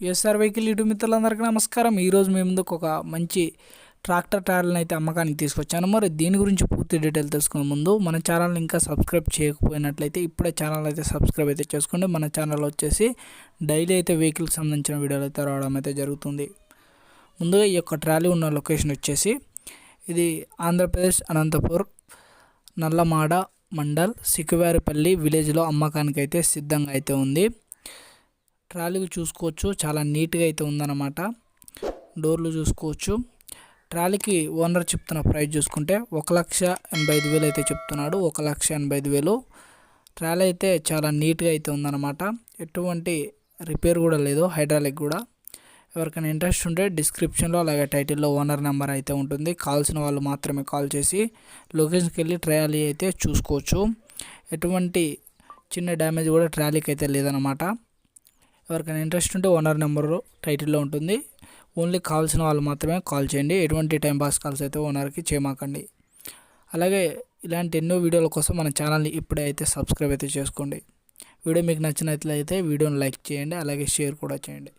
SR vehicle YouTube మిత్రులందరికీ నమస్కారం. ఈరోజు మీ ముందుకు ఒక మంచి ట్రాక్టర్ ట్రాయల్ని అయితే అమ్మకానికి తీసుకొచ్చాను. మరి దీని గురించి పూర్తి డీటెయిల్ తెలుసుకునే ముందు మన ఛానల్ని ఇంకా సబ్స్క్రైబ్ చేయకపోయినట్లయితే ఇప్పుడే ఛానల్ అయితే సబ్స్క్రైబ్ అయితే చేసుకోండి. మన ఛానల్ వచ్చేసి డైలీ అయితే వెహికల్కి సంబంధించిన వీడియోలు అయితే రావడం అయితే జరుగుతుంది. ముందుగా ఈ యొక్క ట్రాలీ ఉన్న లొకేషన్ వచ్చేసి ఇది ఆంధ్రప్రదేశ్ అనంతపూర్ నల్లమాడ మండల్ సిక్కువారిపల్లి విలేజ్లో అమ్మకానికి అయితే సిద్ధంగా అయితే ఉంది. ట్రాలీకి చూసుకోవచ్చు. చాలా నీట్గా అయితే ఉందన్నమాట. డోర్లు చూసుకోవచ్చు. ట్రాలీకి ఓనర్ చెప్తున్న ప్రైస్ చూసుకుంటే ఒక లక్ష ఎనభై ఐదు వేలు అయితే చెప్తున్నాడు. ఒక లక్ష ఎనభై ఐదు వేలు. ట్రాలీ అయితే చాలా నీట్గా అయితే ఉందన్నమాట. ఎటువంటి రిపేర్ కూడా లేదు. హైడ్రాలిక్ కూడా. ఎవరికైనా ఇంట్రెస్ట్ ఉంటే డిస్క్రిప్షన్లో అలాగే టైటిల్లో ఓనర్ నెంబర్ అయితే ఉంటుంది. కావాల్సిన వాళ్ళు మాత్రమే కాల్ చేసి లొకేషన్కి వెళ్ళి ట్రాలీ అయితే చూసుకోవచ్చు. ఎటువంటి చిన్న డ్యామేజ్ కూడా ట్రాలీకి అయితే లేదనమాట ఎవరికైనా ఇంట్రెస్ట్ ఉంటే ఓనర్ నెంబరు టైటిల్లో ఉంటుంది. ఓన్లీ కావాల్సిన వాళ్ళు మాత్రమే కాల్ చేయండి. ఎటువంటి టైం పాస్ కాల్స్ అయితే ఓనర్కి చేయమాకండి. అలాగే ఇలాంటి ఎన్నో వీడియోల కోసం మన ఛానల్ని ఇప్పుడే సబ్స్క్రైబ్ అయితే చేసుకోండి. వీడియో మీకు నచ్చినట్లయితే వీడియోని లైక్ చేయండి. అలాగే షేర్ కూడా చేయండి.